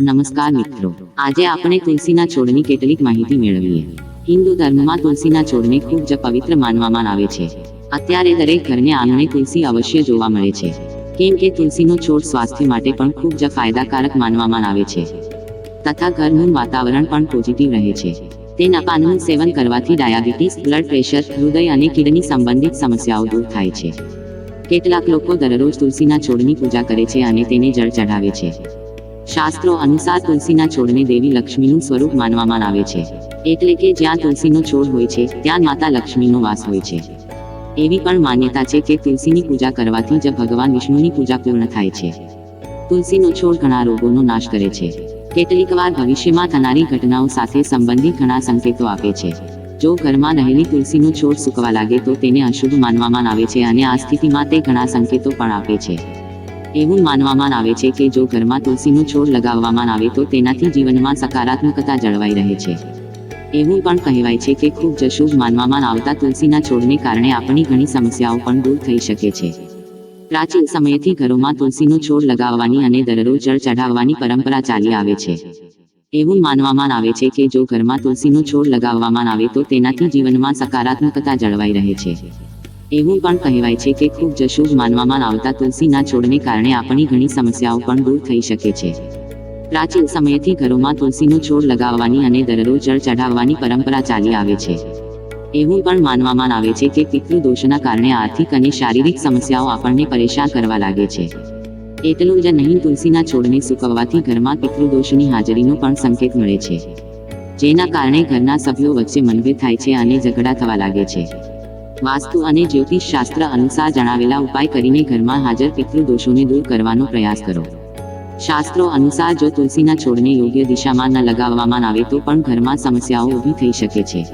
નમસ્કાર મિત્રો. આજે આપણે તુલસીના છોડની કેટલીક માહિતી મેળવીએ. હિન્દુ ધર્મમાં તુલસીના છોડને ખૂબ જ પવિત્ર માનવામાં આવે છે. અત્યારે દરેક ઘરને આંગણે તુલસી અવશ્ય જોવા મળે છે. કેમ કે તુલસીનો છોડ સ્વાસ્થ્ય માટે પણ ખૂબ જ ફાયદાકારક માનવામાં આવે છે. તથા ઘરનું વાતાવરણ પણ પોઝિટિવ રહે છે. તેના પાનનું સેવન કરવાથી ડાયાબિટીસ, બ્લડ પ્રેશર, હૃદય અને કિડની સંબંધિત સમસ્યાઓ દૂર થાય છે. કેટલાક લોકો દરરોજ તુલસીના છોડની પૂજા કરે છે અને તેને જળ ચઢાવે છે. શાસ્ત્રો અનુસાર તુલસીના છોડને દેવી લક્ષ્મીનું સ્વરૂપ માનવામાં આવે છે. એટલે કે જ્યાં તુલસીનો છોડ હોય છે, ત્યાં માતા લક્ષ્મીનો વાસ હોય છે. એવી પણ માન્યતા છે કે તુલસીની પૂજા કરવાથી જ ભગવાન વિષ્ણુની પૂજા પૂર્ણ થાય છે. તુલસીનો છોડ ઘણા રોગોનો નાશ કરે છે. કેટલીક વાર ભવિષ્યમાં થનારી ઘટનાઓ સાથે સંબંધિત ઘણા સંકેતો આપે છે. જો ઘરમાં રહેલી તુલસીનો છોડ સૂકવા લાગે તો તેને અશુભ માનવામાં આવે છે અને આ સ્થિતિમાં તે ઘણા સંકેતો પણ આપે છે. એવું માનવામાં આવે છે કે જો ઘરમાં તુલસીનો છોડ લગાવવામાં આવે તો તેનાથી જીવનમાં સકારાત્મકતા જળવાઈ રહે છે. એવું પણ કહેવાય છે કે ખૂબ જ શુભ માનવામાં આવતા તુલસીના છોડને કારણે આપણી ઘણી સમસ્યાઓ પણ દૂર થઈ શકે છે. પ્રાચીન સમયથી ઘરોમાં તુલસીનો છોડ લગાવવાની અને દરરોજ જળ ચઢાવવાની પરંપરા ચાલી આવે છે. એવું માનવામાં આવે છે કે જો ઘરમાં તુલસીનો છોડ લગાવવામાં આવે તો તેનાથી જીવનમાં સકારાત્મકતા જળવાઈ રહે છે. એવું પણ કહેવાય છે કે ખૂબ જ માનવામાં આવતા તુલસીના છોડને કારણે આપણી ઘણી સમસ્યાઓ પણ દૂર થઈ શકે છે. પ્રાચીન સમયથી ઘરોમાં તુલસીનો છોડ લગાવવાની અને દરરોજ જળ ચઢાવવાની પરંપરા ચાલી આવે છે. એવું પણ માનવામાં આવે છે કે પિતૃદોષના કારણે આર્થિક અને શારીરિક સમસ્યાઓ આપણને પરેશાન કરવા લાગે છે. એટલું જ નહીં તુલસીના છોડને સૂકવવાથી ઘરમાં પિતૃદોષની હાજરીનો પણ સંકેત મળે છે. જેના કારણે ઘરના સભ્યો વચ્ચે મનભેદ થાય છે અને ઝઘડા થવા લાગે છે. વાસ્તુ અને જ્યોતિષ શાસ્ત્ર અનુસાર જણાવેલા ઉપાય કરીને ઘરમાં હાજર પિતૃદોષોને દૂર કરવાનો પ્રયાસ કરો. શાસ્ત્રો અનુસાર જો તુલસીના છોડને યોગ્ય દિશામાં ન લગાવવામાં આવે તો પણ ઘરમાં સમસ્યાઓ ઊભી થઈ શકે છે.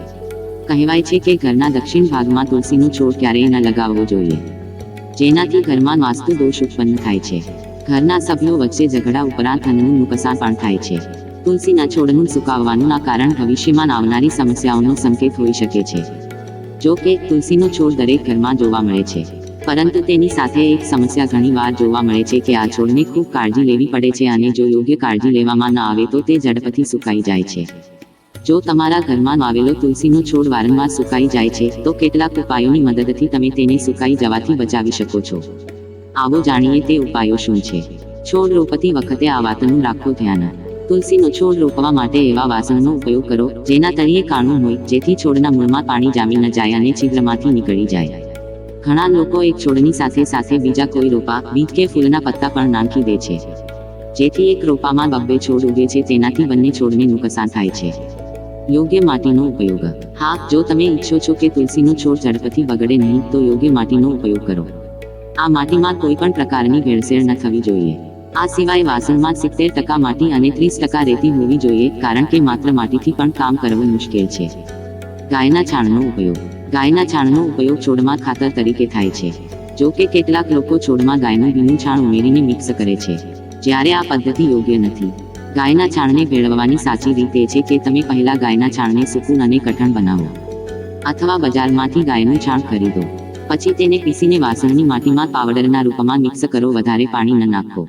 કહેવાય છે કે ઘરના દક્ષિણ ભાગમાં તુલસીનો છોડ ક્યારેય ન લગાવવો જોઈએ. જેનાથી ઘરમાં વાસ્તુ દોષ ઉત્પન્ન થાય છે. ઘરના સભ્યો વચ્ચે ઝઘડા ઉપરાંત ધનનું નુકસાન પણ થાય છે. તુલસીના છોડનું સુકાવવાનું આ કારણ ભવિષ્યમાં આવનારી સમસ્યાઓનો સંકેત હોઈ શકે છે. જો કે તુલસીનો છોડ દરેક ઘરમાં જોવા મળે છે. પરંતુ તેની સાથે એક સમસ્યા ઘણીવાર જોવા મળે છે કે આ છોડને ખૂબ કાળજી લેવી પડે છે અને જો યોગ્ય કાળજી લેવામાં ન આવે તો તે ઝડપથી સુકાઈ જાય છે. જો તમારા ઘરમાં આવેલો તુલસીનો છોડ વારંવાર સુકાઈ જાય છે, તો કેટલાક ઉપાયોની મદદથી તમે તેને સુકાઈ જવાથી બચાવી શકો છો. આવો જાણીએ તે ઉપાયો શું છે. છોડ રોપતી વખતે આ વાતનું રાખો ધ્યાન. તુલસીનો છોડ રોપવા માટે એવા વાસણનો ઉપયોગ કરો, જેના તળિયે કાણું હોય, જેથી છોડના મૂળમાં પાણી જામી ન જાય અને છિદ્રમાંથી નીકળી જાય. ઘણા લોકો એક છોડની સાથે સાથે બીજા કોઈ રોપા, બીજ કે ફૂલના પત્તા પણ નાખી દે છે. જેથી એક રોપામાં બબ્બે છોડ ઉગે છે, તેનાથી બંને છોડને નુકસાન થાય છે. યોગ્ય માટીનો ઉપયોગ. હા, જો તમે ઈચ્છો છો કે તુલસીનો છોડ ઝડપથી બગડે નહીં, તો યોગ્ય માટીનો ઉપયોગ કરો. આ માટીમાં કોઈ પણ પ્રકારની ભેળસેળ ન થવી જોઈએ. આ સિવાય વાસણમાં સિત્તેર ટકા માટી અને ત્રીસ ટકા રેતી હોવી જોઈએ, કારણ કે માત્ર માટીથી પણ કામ કરવું મુશ્કેલ છે. ગાયના છાણનો ઉપયોગ. ગાયના છાણનો ઉપયોગ છોડમાં ખાતર તરીકે થાય છે. જો કે કેટલાક લોકો છોડમાં ગાયનું ભીનું છાણ ઉમેરીને મિક્સ કરે છે. જ્યારે આ પદ્ધતિ યોગ્ય નથી. ગાયના છાણને ભેળવવાની સાચી રીત એ છે કે તમે પહેલા ગાયના છાણને સૂકું અને કઠણ બનાવો. અથવા બજારમાંથી ગાયનું છાણ ખરીદો. પછી તેને પીસીને વાસણની માટીમાં પાવડરના રૂપમાં મિક્સ કરો, વધારે પાણી ન નાખો.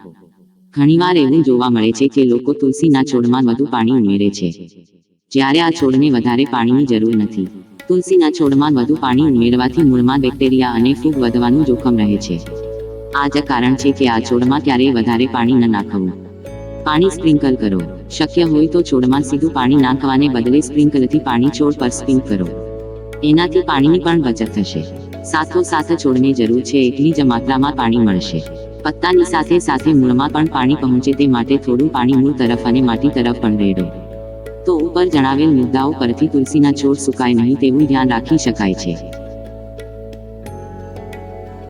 ઘણીવાર એવું જોવા મળે છે કે લોકો તુલસીના છોડમાં વધુ પાણી ઉમેરે છે. જ્યારે આ છોડને વધારે પાણીની જરૂર નથી. તુલસીના છોડમાં વધુ પાણી ઉમેરવાથી મૂળમાં બેક્ટેરિયા અને ફૂગ વધવાનું જોખમ રહે છે. આ જ કારણ છે કે આ છોડમાં ક્યારેય વધારે પાણી ન નાખવું. પાણી સ્પ્રિંકલ કરો. શક્ય હોય તો છોડમાં સીધું પાણી નાખવાને બદલે સ્પ્રિંકલથી પાણી છોડ પર સ્પ્રિંક કરો. એનાથી પાણીની પણ બચત થશે. સાથોસાથ છોડને જરૂર છે એટલી જ માત્રામાં પાણી મળશે. પત્તાની સાથે સાથે મૂળમાં પણ પાણી પહોંચે તે માટે થોડું પાણી મૂળ તરફ અને માટી તરફ પણ રેડો. તો ઉપર જણાવેલ મુદ્દાઓ પરથી તુલસીના છોડ સુકાય નહીં તેવું ધ્યાન રાખી શકાય છે.